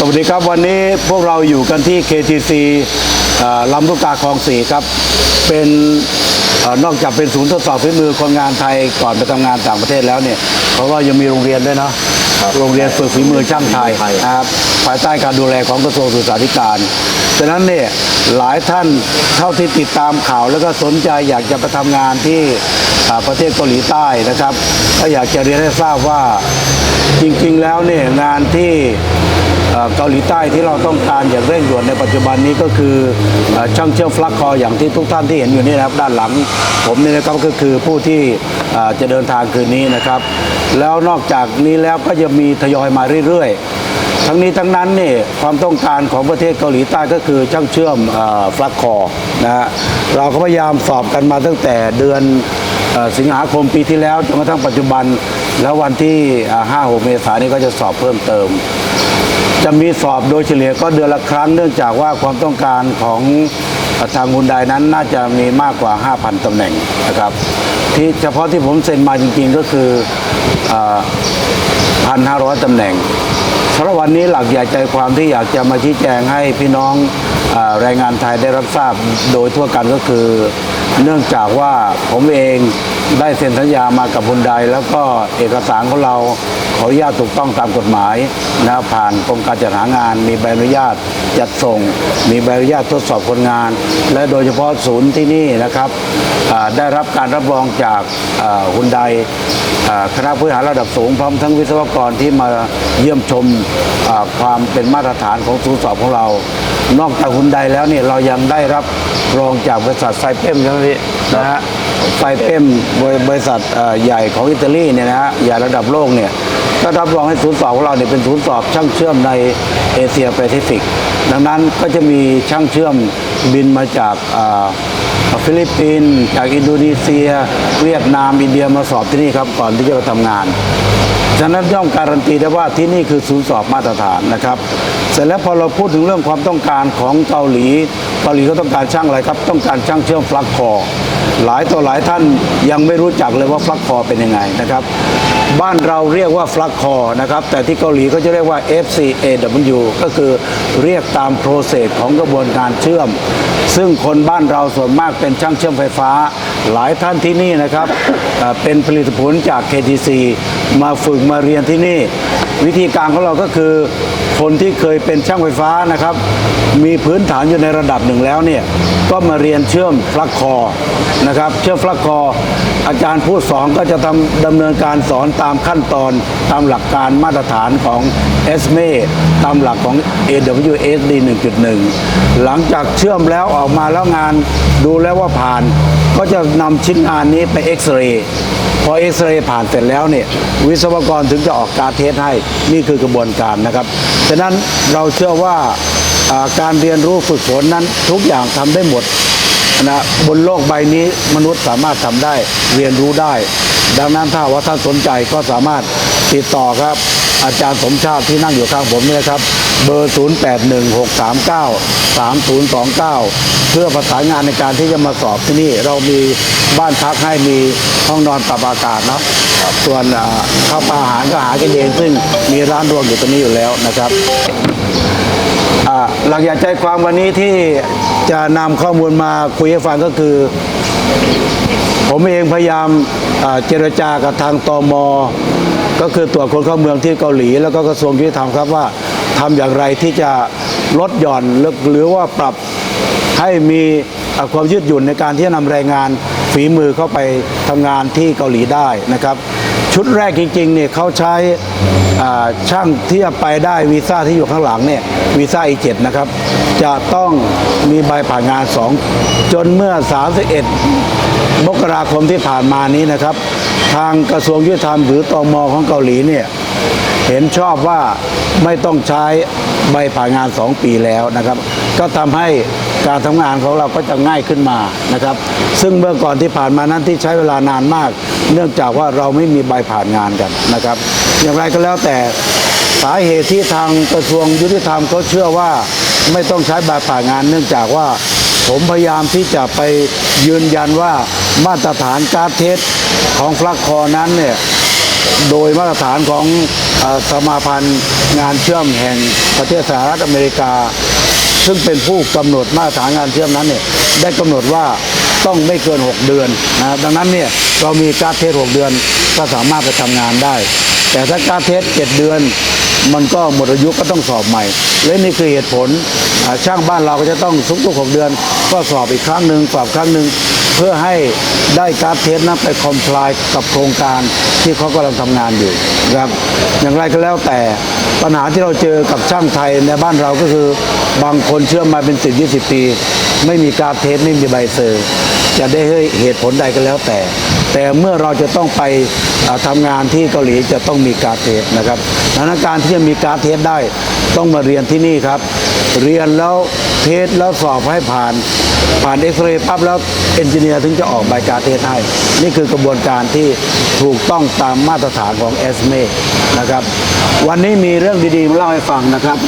สวัสดีครับวันนี้พวกเราอยู่กันที่ KTC เอ่อลำลูกกาคลองสี่ครับ เป็นเอ่อนอกจากเป็นศูนย์ทดสอบฝีมือคนงานไทยก่อนไปทำงานต่างประเทศแล้วเนี่ยเขาก็ยังมีโรงเรียนด้วยเนาะโรงเรียนฝึกฝีมือช่างไทยนะครับภายใต้การดูแลของกระทรวงศึกษาธิการฉะนั้นเนี่ยหลายท่านเท่าที่ติดตามข่าวแล้วก็สนใจอยากจะไปทำงานที่อ่าประเทศเกาหลีใต้นะครับก็อยากจะเรียนให้ทราบว่าจริงๆแล้วเนี่ยงานที่ เกาหลีใต้ที่เราต้องการอย่างเร่งด่วนในปัจจุบันนี้ก็คืออช่างเชื่อมฟลักคออย่างที่ทุกท่านที่เห็นอยู่นี่นะครับด้านหลัง ผมนี่นะครับก็คือผู้ที่จะเดินทางคืนนี้นะครับ แล้วนอกจากนี้แล้วก็จะมีทยอยมาเรื่อยๆ ทั้งนี้ทั้งนั้นเนี่ยความต้องการของประเทศเกาหลีใต้ก็คือช่างเชื่อมฟลักคอนะฮะเราก็พยายามสอบกันมาตั้งแต่เดือนสิงหาคมปีที่แล้วจนกระทั่งปัจจุบัน แล้ววันที่ห้าหกเมษายนนี้ก็จะสอบเพิ่มเติม จะมีสอบโดยเฉลี่ยก็เดือนละครั้งเนื่องจากว่าความต้องการของทางฮุนไดนั้นน่าจะมีมากกว่า 5,000 ตำแหน่งนะครับ ที่เฉพาะที่ผมเซ็นมาจริงๆก็คือ พันห้าร้อยตำแหน่งสำหรับวันนี้หลักใหญ่ใจความที่อยากจะมาชี้แจงให้พี่น้องอแรงงานไทยได้รับทราบโดยทั่วกันก็คือ เนื่องจากว่าผมเองได้เซ็นสัญญามากับฮุนไดแล้วก็เอกสารของเราขออนุญาตถูกต้องตามกฎหมายนะผ่านกรมการจัดหางาน มีใบอนุญาตจัดส่ง มีใบอนุญาตทดสอบคนงาน และโดยเฉพาะศูนย์ที่นี่นะครับ ได้รับการรับรองจากฮุนไดคณะผู้หารระดับสูงพร้อมทั้งวิศวกรที่มาเยี่ยมชมความเป็นมาตรฐานของศูนย์สอบของเรา นอกจากฮุนไดแล้วเนี่ยเรายังได้รับรองจากบริษัทไซเปมใช่ไหมพี่นะฮะไซเปมบริษัทใหญ่ของอิตาลีเนี่ยนะฮะใหญ่ระดับโลกเนี่ยก็รับรองให้ศูนย์สอบของเราเนี่ยเป็นศูนย์สอบช่างเชื่อมในเอเชียแปซิฟิก ดังนั้นก็จะมีช่างเชื่อมบินมาจากอ ฟิลิปปินส์จากอินโดนีเซีย เวียดนามอินเดียมาสอบที่นี่ครับก่อนที่จะมาทำงาน ฉะนั้นย่อมการันตีได้ว่าที่นี่คือศูนย์สอบมาตรฐานนะครับ สร็จแล้วพอเราพูดถึงเรื่องความต้องการของเกาหลี เกาหลีเขาต้องการช่างอะไรครับ ต้องการช่างเชื่อมฟลักคอ หลายต่อหลายท่านยังไม่รู้จักเลยว่าฟลักคอเป็นยังไงนะครับ บ้านเราเรียกว่าฟลักคอนะครับ แต่ที่เกาหลีเขาจะเรียกว่า FCAW ก็คือเรียกตามโปรเซสของกระบวนการเชื่อม ซึ่งคนบ้านเราส่วนมากเป็นช่างเชื่อมไฟฟ้า หลายท่านที่นี่นะครับเป็นผลิตผลจาก KTC มาฝึกมาเรียนที่นี่ วิธีการของเราก็คือ คนที่เคยเป็นช่างไฟฟ้านะครับ มีพื้นฐานอยู่ในระดับหนึ่งแล้วเนี่ยก็มาเรียนเชื่อมฟลักคอนะครับเชื่อมฟลักคอ อาจารย์ผู้สอนก็จะทำดำเนินการสอนตามขั้นตอนตามหลักการมาตรฐานของ s m a ตามหลักของ AWSD 1.1 หลังจากเชื่อมแล้วออกมาแล้วงานดูแล้วว่าผ่าน ก็จะนำชิ้นงานนี้ไปเอ็กซเรย์พอเอ็กซเรย์ผ่านเสร็จแล้วเนี่ยวิศวกรถึงจะออกการเทสให้นี่คือกระบวนการนะครับฉะนั้นเราเชื่อว่าการเรียนรู้ฝึกฝนนั้นทุกอย่างทำได้หมดนะบนโลกใบนี้มนุษย์สามารถทำได้เรียนรู้ได้ ดังนั้นถ้าว่าท่านสนใจก็สามารถติดต่อครับ อาจารย์สมชาติที่นั่งอยู่ข้างผมนี่นะครับ เบอร์ 0816393029 เพื่อประสานงานในการที่จะมาสอบที่นี่ เรามีบ้านพักให้มีห้องนอนปรับอากาศเนาะส่วนอาข้าวปลาอาหารก็หากันเองซึ่งมีร้านรวมอยู่ตรงนี้อยู่แล้วนะครับหลักใหญ่ใจความวันนี้ที่จะนำข้อมูลมาคุยให้ฟังก็คือ ผมเองพยายามเจรจากับทางตมก็คือตรวจคนเข้าเมืองที่เกาหลี แล้วก็กระทรวงยุติธรรมครับว่า ทำอย่างไรที่จะลดหย่อนหรือว่าปรับให้มีความยืดหยุ่นในการที่จะนำแรงงานฝีมือเข้าไปทำงานที่เกาหลีได้นะครับ ชุดแรกจริงๆเนี่ยเขาใช้ช่างที่จะไปได้วีซ่าที่อยู่ข้างหลังเนี่ยวีซ่า E7 นะครับ จะต้องมีใบผ่านงาน 2 จนเมื่อ 31 มกราคมที่ผ่านมานี้นะครับ ทางกระทรวงยุติธรรมหรือตอมอของเกาหลีเนี่ย เห็นชอบว่าไม่ต้องใช้ใบผ่านงาน 2 ปีแล้วนะครับ ก็ทำให้การทำงานของเราก็จะง่ายขึ้นมานะครับ ซึ่งเมื่อก่อนที่ผ่านมานั้นที่ใช้เวลานานมาก เนื่องจากว่าเราไม่มีใบผ่านงานกันนะครับ อย่างไรก็แล้วแต่สาเหตุที่ทางกระทรวงยุติธรรมเขาเชื่อว่าไม่ต้องใช้ใบผ่านงาน เนื่องจากว่าผมพยายามที่จะไปยืนยันว่ามาตรฐานการเทสของฟลักคอนั้นเนี่ยโดยมาตรฐานของ สมาพันธ์งานเชื่อมแห่งประเทศสหรัฐอเมริกา ซึ่งเป็นผู้กำหนดมาตรฐานงานเชื่อมนั้นเนี่ยได้กำหนดว่าต้องไม่เกิน 6 เดือนนะดังนั้นเนี่ยเรามีการเทส6เดือนก็สามารถไปทำงานได้ แต่ถ้าการเทส7เดือน มันก็หมดอายุก็ต้องสอบใหม่ และนี่คือเหตุผลช่างบ้านเราก็จะต้องทุกๆ6เดือน ก็สอบอีกครั้งหนึ่งสอบครั้งหนึ่ง เพื่อให้ได้การเทสนั้นไปคอมพลายกับโครงการที่เขากำลังทำงานอยู่ครับอย่างไรก็แล้วแต่ปัญหาที่เราเจอกับช่างไทยในบ้านเราก็คือบางคนเชื่อมมาเป็น10 20ปี ไม่มีการเทสไม่มีใบเซอร์ จะได้ให้เหตุผลใดก็แล้วแต่ แต่เมื่อเราจะต้องไปอ่าทำงานที่เกาหลีจะต้องมีการเทสนะครับดังนั้นการที่จะมีการเทสได้ต้องมาเรียนที่นี่ครับ เรียนแล้วเทสแล้วสอบให้ผ่าน ผ่านเอ็กซเรย์ปั๊บแล้วเอนจิเนียร์ถึงจะออกใบการเทสให้นี่คือกระบวนการที่ถูกต้องตามมาตรฐานของเอสเมนะครับ วันนี้มีเรื่องดีๆมาเล่าให้ฟังนะครับ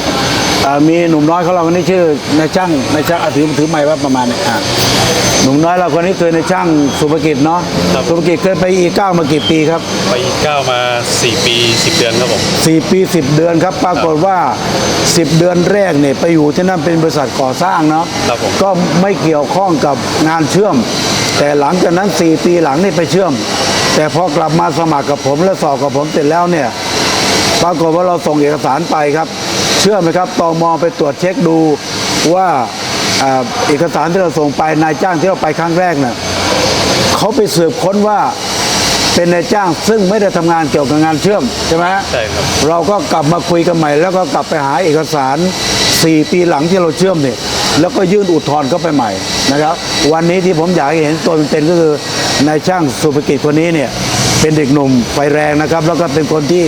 มีหนุ่มน้อยของเราคนนี้ชื่อนายช่างนายช่างอะถือถือไม้ว่าประมาณนี้อะหนุ่มน้อยเราคนนี้เคยในายช่างสุภกิจเนาะครับ สุภกิจเคยไปอีเก้ามากี่ปีครับไปก้าวมา 4 ปี 10 เดือนครับผม สี่ปีสิบเดือนครับ ปรากฏว่าสิบเดือนแรกเนี่ยไปอยู่ที่นั่นเป็นบริษัทก่อสร้างเนาะครับผม ก็ไม่เกี่ยวข้องกับงานเชื่อม แต่หลังจากนั้น4ปีหลังนี่ไปเชื่อม แต่พอกลับมาสมัครกับผมและสอบกับผมเสร็จแล้วเนี่ย ปรากฏว่าเราส่งเอกสารไปครับ เชื่อไหมครับตมไปตรวจเช็คดูว่าเอ่อเอกสารที่เราส่งไปนายจ้างที่เราไปครั้งแรกเนี่ยเขาไปสืบค้นว่าเป็นนายจ้างซึ่งไม่ได้ทำงานเกี่ยวกับงานเชื่อมใช่ไหมฮะใช่ครับเราก็กลับมาคุยกันใหม่ แล้วก็กลับไปหาเอกสาร 4 ปีหลังที่เราเชื่อมเนี่ยแล้วก็ยื่นอุทธรณ์เข้าไปใหม่นะครับ วันนี้ที่ผมอยากให้เห็นตัวเป็นๆก็คือนายช่างสุภกิจคนนี้เนี่ยเป็นเด็กหนุ่มไฟแรงนะครับ แล้วก็เป็นคนที่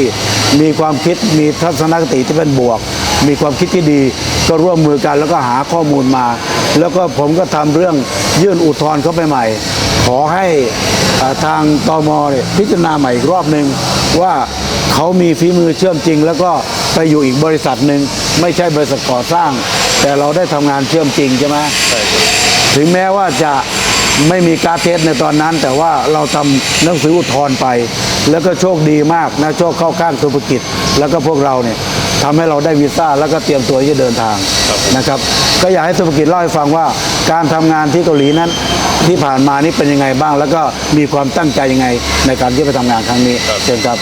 มีความคิดมีทัศนคติที่เป็นบวก มีความคิดที่ดี ก็ร่วมมือกันแล้วก็หาข้อมูลมา แล้วก็ผมก็ทำเรื่องยื่นอุทธรณ์เข้าไปใหม่ ขอให้ทางตมพิจารณาใหม่อีกรอบหนึ่งว่าเขามีฝีมือเชื่อมจริง แล้วก็ไปอยู่อีกบริษัทหนึ่งไม่ใช่บริษัทก่อสร้าง แต่เราได้ทำงานเชื่อมจริงใช่ไหมถึงแม้ว่าจะไม่มีการเทสในตอนนั้น แต่ว่าเราทำหนังสืออุทธรณ์ไป แล้วก็โชคดีมากนะโชคเข้าข้างธุรกิจ แล้วก็พวกเราเนี่ย ทำให้เราได้วีซ่าแล้วก็เตรียมตัวที่จะเดินทางนะครับ ก็อยากให้ธุรกิจเล่าให้ฟังว่าการทำงานที่เกาหลีนั้นที่ผ่านมานี่เป็นยังไงบ้าง แล้วก็มีความตั้งใจยังไงในการที่ไปทำงานครั้งนี้เชิญครับ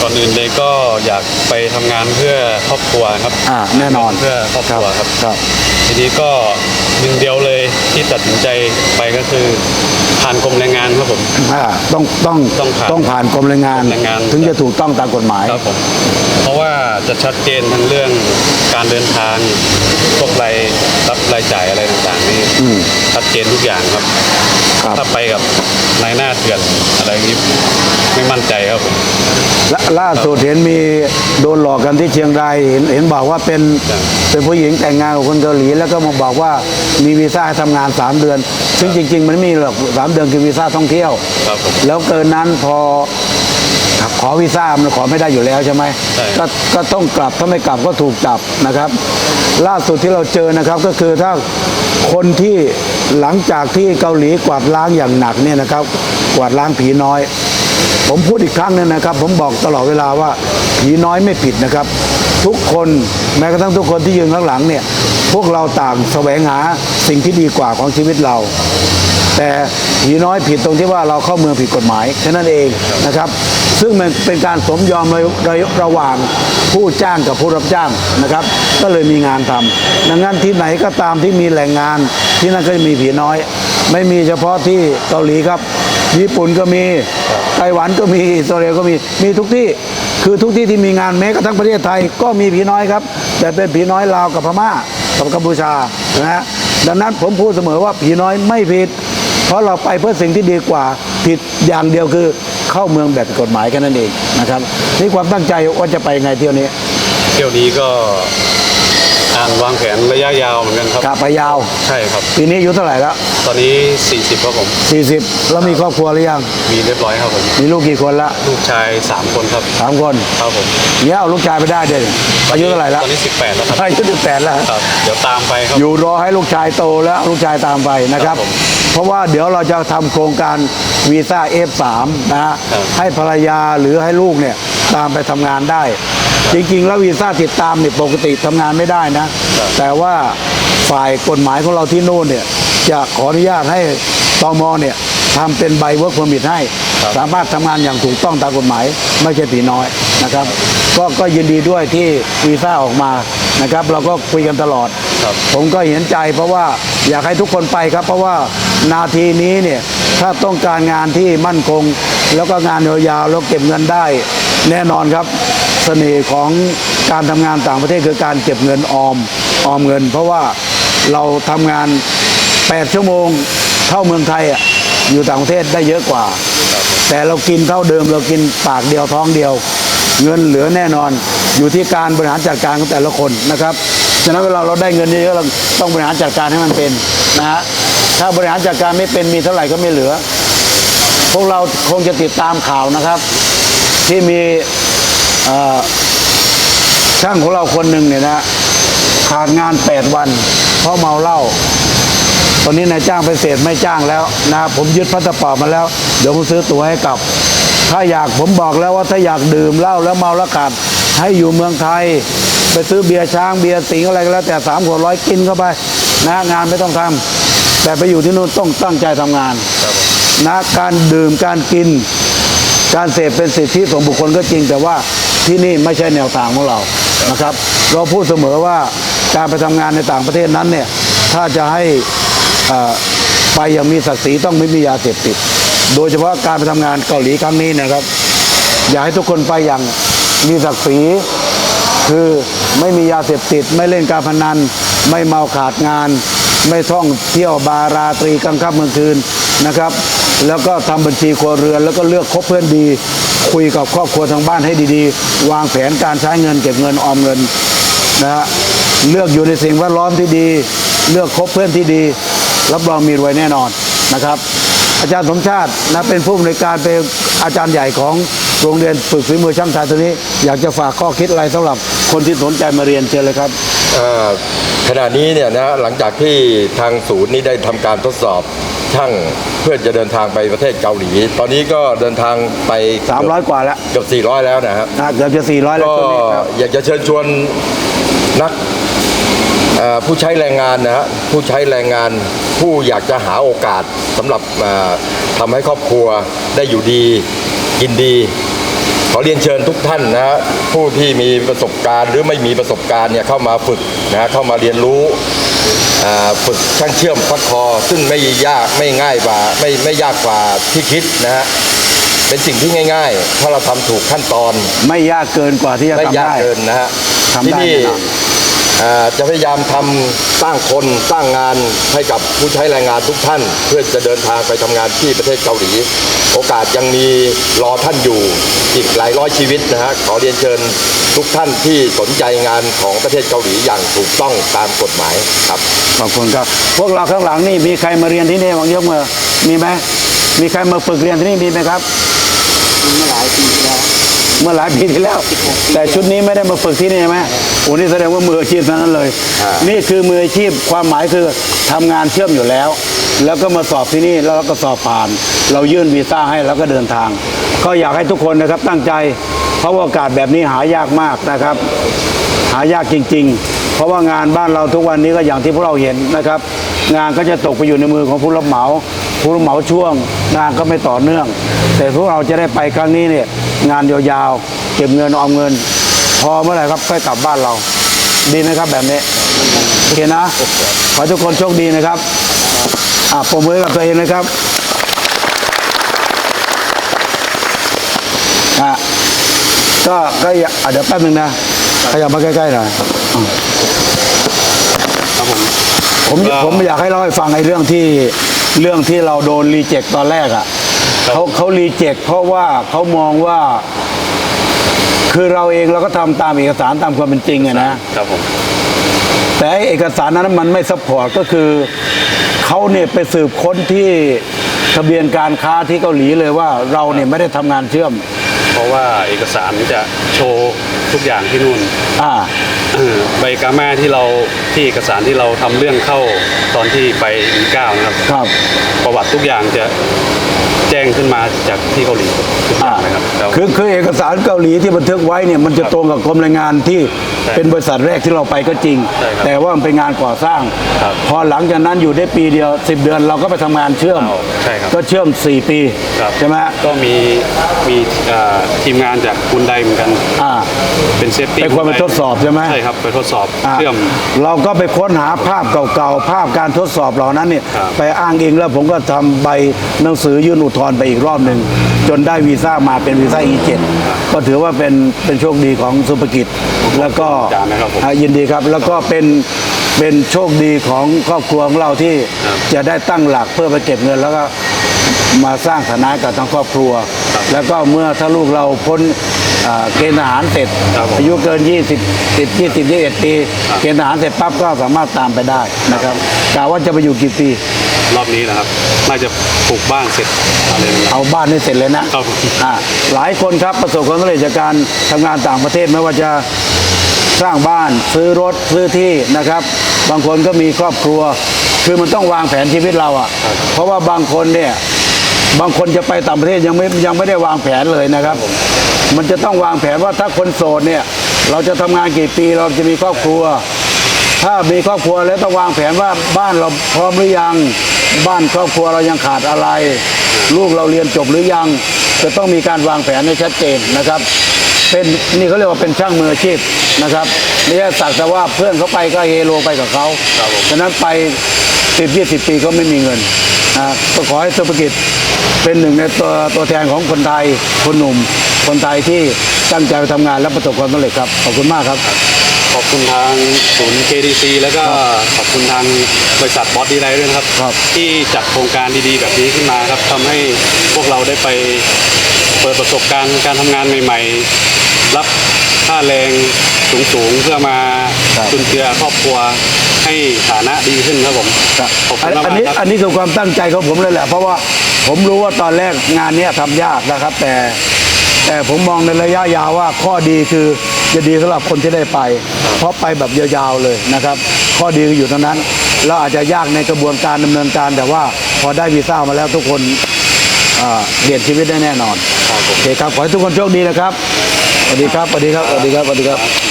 ก่อนอื่นเลยก็อยากไปทำงานเพื่อครอบครัวครับอ่าแน่นอนเพื่อครอบครัวครับครับ ทีนี้ก็หนึ่งเดียวเลยที่ตัดสินใจไปก็คือ ผ่านกรมแรงงานครับผม อ่าต้องต้องต้องผ่านต้องผ่านกรมแรงงานกรมแรงงาน ถึงจะถูกต้องตามกฎหมาย ครับผมเพราะว่าจะชัดเจนทั้งเรื่องการเดินทางพวกรายรับรายจ่ายอะไรต่างๆนี่อืมชัดเจนทุกอย่างครับ ครับ ถ้าไปกับนายหน้าเถื่อนอะไรอย่างนี้ไม่มั่นใจครับผม ล่าล่าสุดเห็นมีโดนหลอกกันที่เชียงรายเห็นเห็นบอกว่าเป็นครับเป็นผู้หญิงแต่งงานกับคนเกาหลี แล้วก็มาบอกว่ามีวีซ่าให้ทำงาน 3 เดือน ซึ่งจริง ๆ มันไม่มีหรอกสามเดือนคือวีซ่าท่องเที่ยว ครับผม แล้วเกินนั้นพอขอวีซ่ามันขอไม่ได้อยู่แล้วใช่ไหมใช่ ก็ก็ต้องกลับถ้าไม่กลับก็ถูกจับนะครับ ล่าสุดที่เราเจอนะครับก็คือถ้าคนที่หลังจากที่เกาหลีกวาดล้างอย่างหนักเนี่ยนะครับ กวาดล้างผีน้อย ผมพูดอีกครั้งนึงนะครับ ผมบอกตลอดเวลาว่าผีน้อยไม่ผิดนะครับ ทุกคนแม้กระทั่งทุกคนที่ยืนข้างหลังเนี่ย พวกเราต่างแสวงหาสิ่งที่ดีกว่าของชีวิตเรา แต่ผีน้อยผิดตรงที่ว่าเราเข้าเมืองผิดกฎหมายแค่นั้นเองนะครับ ซึ่งมันเป็นการสมยอมระระระหว่างผู้จ้างกับผู้รับจ้างนะครับ ก็เลยมีงานทำดังนั้นที่ไหนก็ตามที่มีแหล่งงานที่นั่นก็จะมีผีน้อย ไม่มีเฉพาะที่เกาหลีครับ ญี่ปุ่นก็มี ไต้หวันก็มีอิสราเอลก็มีมีทุกที่คือทุกที่ที่มีงานแม้กระทั่งประเทศไทยก็มีผีน้อยครับ แต่เป็นผีน้อยลาวกับพม่ากับกัมพูชานะฮะดังนั้นผมพูดเสมอว่าผีน้อยไม่ผิด เพราะเราไปเพื่อสิ่งที่ดีกว่าผิดอย่างเดียวคือเข้าเมืองแบบผิดกฎหมายแค่นั้นเองนะครับนี่ความตั้งใจว่าจะไปยังไงเที่ยวนี้ เที่ยวนี้ก็อ่านวางแผนระยะยาวเหมือนกันครับกลับไปยาว ใช่ครับปีนี้อายุเท่าไหร่แล้ว ตอนนี้ 40ครับผม 40 แล้วมีครอบครัวหรือยัง มีเรียบร้อยครับผม มีลูกกี่คนละ ลูกชาย 3 คนครับสามคน ครับผมเนี่ยเอาลูกชายไปได้เด่นอายุเท่าไหร่แล้วตอนนี้ 18 แล้วครับอายุสิบแปดแล้วครับ เดี๋ยวตามไปครับ อยู่รอให้ลูกชายโตแล้วลูกชายตามไปนะครับครับผมเพราะว่าเดี๋ยวเราจะทำโครงการวีซ่า F3 นะฮะครับให้ภรรยาหรือให้ลูกเนี่ยตามไปทำงานได้ จริงๆ แล้ววีซ่าติดตามเนี่ยปกติทำงานไม่ได้นะ แต่ว่าฝ่ายกฎหมายของเราที่นู่นเนี่ย จะขออนุญาตให้ตมเนี่ยทำเป็นใบ work permit ให้ สามารถทำงานอย่างถูกต้องตามกฎหมาย ไม่ใช่ตีน้อยนะครับ ก็ก็ยินดีด้วยที่วีซ่าออกมานะครับ เราก็คุยกันตลอด ครับผมก็เห็นใจเพราะว่าอยากให้ทุกคนไปครับ เพราะว่านาทีนี้เนี่ยถ้าต้องการงานที่มั่นคง แล้วก็งานยาวๆแล้วเก็บเงินได้ แน่นอนครับ เสน่ห์ของการทำงานต่างประเทศคือการเก็บเงินออมออมเงิน เพราะว่าเราทำงาน 8 ชั่วโมงเท่าเมืองไทยอะอยู่ต่างประเทศได้เยอะกว่า แต่เรากินเท่าเดิมเรากินปากเดียวท้องเดียว เงินเหลือแน่นอน อยู่ที่การบริหารจัดการของแต่ละคนนะครับฉะนั้นเวลาเราได้เงินเยอะๆเราต้องบริหารจัดการให้มันเป็นนะฮะถ้าบริหารจัดการไม่เป็นมีเท่าไหร่ก็ไม่เหลือ พวกเราคงจะติดตามข่าวนะครับ ที่มีช่างของเราคนหนึ่งเนี่ยนะขาดงาน 8 วัน เพราะเมาเหล้า ตอนนี้นายจ้างไปเศษไม่จ้างแล้วนะผมยึดพัสปอร์ตมาแล้ว เดี๋ยวผมซื้อตั๋วให้กลับ ถ้าอยากผมบอกแล้วว่าถ้าอยากดื่มเหล้าแล้วเมาแล้วขาดให้อยู่เมืองไทย ไปซื้อเบียร์ช้างเบียร์สิงอะไรก็แล้วแต่สามขวดร้อยกินเข้าไปนะงานไม่ต้องทำแต่ไปอยู่ที่นู่นต้องตั้งใจทำงานนะการดื่มการกิน การเสพเป็นสิทธิของบุคคลก็จริง แต่ว่าที่นี่ไม่ใช่แนวทางของเรานะครับ เราพูดเสมอว่าการไปทำงานในต่างประเทศนั้นเนี่ยถ้าจะให้ ไปอย่างมีศักดิ์ศรีต้องไม่มียาเสพติด โดยเฉพาะการไปทำงานเกาหลีครั้งนี้นะครับ อยากให้ทุกคนไปอย่างมีศักดิ์ศรีคือไม่มียาเสพติด ไม่เล่นการพนัน ไม่เมาขาดงาน ไม่ท่องเที่ยวบาราตรีกลางค่ำกลางคืนนะครับ แล้วก็ทำบัญชีครัวเรือน แล้วก็เลือกคบเพื่อนดี คุยกับครอบครัวทางบ้านให้ดีๆ วางแผนการใช้เงินเก็บเงินออมเงินนะฮะเลือกอยู่ในสิ่งแวดล้อมที่ดี เลือกคบเพื่อนที่ดี รับรองมีรวยแน่นอนนะครับ อาจารย์สมชาตินะเป็นผู้อำนวยการเป็นอาจารย์ใหญ่ของโรงเรียนฝึกฝีมือช่างไทยตัวนี้ อยากจะฝากข้อคิดอะไรสำหรับคนที่สนใจมาเรียนเชิญเลยครับอ่าขณะนี้เนี่ยนะหลังจากที่ทางศูนย์นี้ได้ทำการทดสอบช่างเพื่อจะเดินทางไปประเทศเกาหลี ตอนนี้ก็เดินทางไป 300 กว่าแล้ว เกือบ400 แล้วนะครับนะเกือบจะ 400 แล้วก็ตัวนี้ครับอยากจะเชิญชวนนักเอ่อ ผู้ใช้แรงงานนะฮะผู้ใช้แรงงานผู้อยากจะหาโอกาสสำหรับเอ่อทำให้ครอบครัวได้อยู่ดีกินดีขอเรียนเชิญทุกท่านนะฮะผู้ที่มีประสบการณ์ หรือไม่มีประสบการณ์เนี่ยเข้ามาฝึกนะฮะเข้ามาเรียนรู้อ่าฝึกช่างเชื่อมฟักคอ ซึ่งไม่ยากไม่ง่ายกว่าไม่ไม่ยากกว่าที่คิดนะฮะเป็นสิ่งที่ง่าย ๆ ถ้าเราทำถูกขั้นตอน ไม่ยากเกินกว่าที่จะไม่ทำยากได้เกินนะฮะทำได้ที่นี่แน่นอนอ่า จะพยายามทำสร้างคนสร้างงานให้กับผู้ใช้แรงงานทุกท่าน เพื่อจะเดินทางไปทำงานที่ประเทศเกาหลี โอกาสยังมีรอท่านอยู่อีกหลายร้อยชีวิตนะฮะขอเรียนเชิญทุกท่านที่สนใจงานของประเทศเกาหลีอย่างถูกต้องตามกฎหมายครับขอบคุณครับ พวกเราข้างหลังนี่มีใครมาเรียนที่นี่บ้างยกมือมีไหมมีใครมาฝึกเรียนที่นี่มีไหมครับมีหลายทีนะ เมื่อหลายปีที่แล้ว แต่ชุดนี้ไม่ได้มาฝึกที่นี่ใช่ไหมโอ้นี่แสดงว่ามืออาชีพทั้งนั้นเลยอ่านี่นี่คือมืออาชีพความหมายคือทำงานเชื่อมอยู่แล้ว แล้วก็มาสอบที่นี่แล้วก็สอบผ่าน เรายื่นวีซ่าให้แล้วก็เดินทาง ก็อยากให้ทุกคนนะครับตั้งใจเพราะว่าโอกาสแบบนี้หายากมากนะครับ หายากจริง ๆ เพราะว่างานบ้านเราทุกวันนี้ก็อย่างที่พวกเราเห็นนะครับ งานก็จะตกไปอยู่ในมือของผู้รับเหมาผู้รับเหมาช่วงงานก็ไม่ต่อเนื่อง แต่พวกเราจะได้ไปครั้งนี้เนี่ย งานยาวๆ เก็บเงินออมเงิน พอเมื่อไหร่ครับค่อยกลับบ้านเรา ดีไหมครับแบบนี้ โอเคนะ ขอให้ทุกคนโชคดีนะครับ อะปรบมือกับตัวเองนะครับอะก็ก็อย่าอะเดี๋ยวแป๊บนึงนะขยับมาใกล้ๆหน่อยอะครับผมผมผมอยากให้เล่าให้ฟังในเรื่องที่เรื่องที่เราโดนรีเจ็คตอนแรกอะครับ เขาเขารีเจ็คเพราะว่าเขามองว่า คือเราเองเราก็ทำตามเอกสารตามความเป็นจริงอะนะ ครับผม แต่ไอ้เอกสารนั้นมันไม่สปอร์ตก็คือเขาเนี่ยไปสืบค้นที่ทะเบียนการค้าที่เกาหลีเลยว่าเราเนี่ยไม่ได้ทำงานเชื่อม เพราะว่าเอกสารจะโชว์ ทุกอย่างที่นู่นอ่าเออใบกาแม่ที่เราที่เอกสารที่เราทำเรื่องเข้าตอนที่ไปอีเก้านะครับ ครับ ประวัติทุกอย่างจะแจ้งขึ้นมาจากที่เกาหลีทุกอย่างเลยครับแล้ว คือคือเอกสารเกาหลีที่บันทึกไว้เนี่ยมันจะตรงกับกรมแรงงานที่ใช่เป็นบริษัทแรกที่เราไปก็จริง ใช่ครับแต่ว่ามันเป็นงานก่อสร้าง ครับพอหลังจากนั้นอยู่ได้ปีเดียว 10 เดือนเราก็ไปทำงานเชื่อม เอาใช่ครับ ก็เชื่อม 4 ปีครับใช่ไหมก็มีมีเอ่อทีมงานจากคุณไดเหมือนกัน อ่าเป็นเซฟตี้ไปคนไปทดสอบใช่ไหมใช่ครับไปทดสอบอะเชื่อม เราก็ไปค้นหาภาพเก่าๆ ภาพการทดสอบเหล่านั้นเนี่ยครับไปอ้างอิงแล้วผมก็ทำใบหนังสือยื่นอุทธรณ์ไปอีกรอบหนึ่ง จนได้วีซ่ามาเป็นวีซ่า E7 ก็ถือว่าเป็นเป็นโชคดีของสุภกิจ แล้วก็อาจารย์นะครับผมอะยินดีครับแล้วก็เป็นเป็นโชคดีของครอบครัวของเราที่ครับ จะได้ตั้งหลักเพื่อไปเก็บเงินแล้วก็ มาสร้างฐานะกับทั้งครอบครัวครับแล้วก็เมื่อถ้าลูกเราพ้น อ่าเกณฑ์ทหารเสร็จ ครับผมอายุเกิน 20 10 20 21 ปีครับ เกณฑ์ทหารเสร็จปั๊บก็สามารถตามไปได้นะครับกะว่าจะไปอยู่กี่ปีรอบนี้นะครับ น่าจะปลูกบ้านเสร็จอะไรอย่างเงี้ย เอาบ้านให้เสร็จเลยนะครับผม อ่าหลายคนครับประสบความสำเร็จจากการทำงานต่างประเทศไม่ว่าจะสร้างบ้านซื้อรถซื้อที่นะครับ บางคนก็มีครอบครัว คือมันต้องวางแผนชีวิตเราอะ่ะ เพราะว่าบางคนเนี่ยบางคนจะไปต่างประเทศยังไม่ยังไม่ได้วางแผนเลยนะครับ มันจะต้องวางแผนว่าถ้าคนโสดเนี่ย เราจะทำงานกี่ปีเราจะมีครอบครัว ถ้ามีครอบครัวแล้วต้องวางแผนว่าบ้านเราพร้อมหรือยัง บ้านครอบครัวเรายังขาดอะไร ลูกเราเรียนจบหรือยัง จะต้องมีการวางแผนให้ชัดเจนนะครับ เป็นนี่เขาเรียกว่าเป็นช่างมืออาชีพนะครับไม่ใช่สักแต่ว่าเพื่อนเขาไปก็เฮโลไปกับเขาฉะนั้นไปสิบยี่สิบปีก็ไม่มีเงินนะก็ขอให้ธุรกิจเป็นหนึ่งในตัวตัวแทนของคนไทยคนหนุ่ม คนไทยที่ตั้งใจไปทำงานและประสบความสำเร็จครับ ขอบคุณมากครับ ขอบคุณทางศูนย์ KDC แล้วก็ขอบคุณทางบริษัทบอสดีไลด้วยนะครับ ครับที่จัดโครงการดีๆ แบบนี้ขึ้นมาครับทำให้พวกเราได้ไปเปิดประสบการณ์การทำงานใหม่ ๆ รับค่าแรงสูงๆ เพื่อมาครับ จุนเจือครอบครัวให้ฐานะดีขึ้นครับผมครับขอบคุอัณนมากอันนี้ๆครับ อันนี้คือความตั้งใจของผมเลยแหละ เพราะว่าผมรู้ว่าตอนแรกงานเนี้ยทำยากนะครับ แต่ แต่ผมมองในระยะยาวว่าข้อดีคือจะดีสำหรับคนที่ได้ไป เพราะไปแบบยาวๆเลยนะครับ ข้อดีอยู่ตรงนั้นเราอาจจะยากในกระบวนการดำเนินการ แต่ว่าพอได้วีซ่ามาแล้วทุกคนเปลี่ยนชีวิตได้แน่นอนโอเคครับขอให้ทุกคนโชคดีนะครับสวัสดีครับสวัสดีครับสวัสดีครับสวัสดีครับ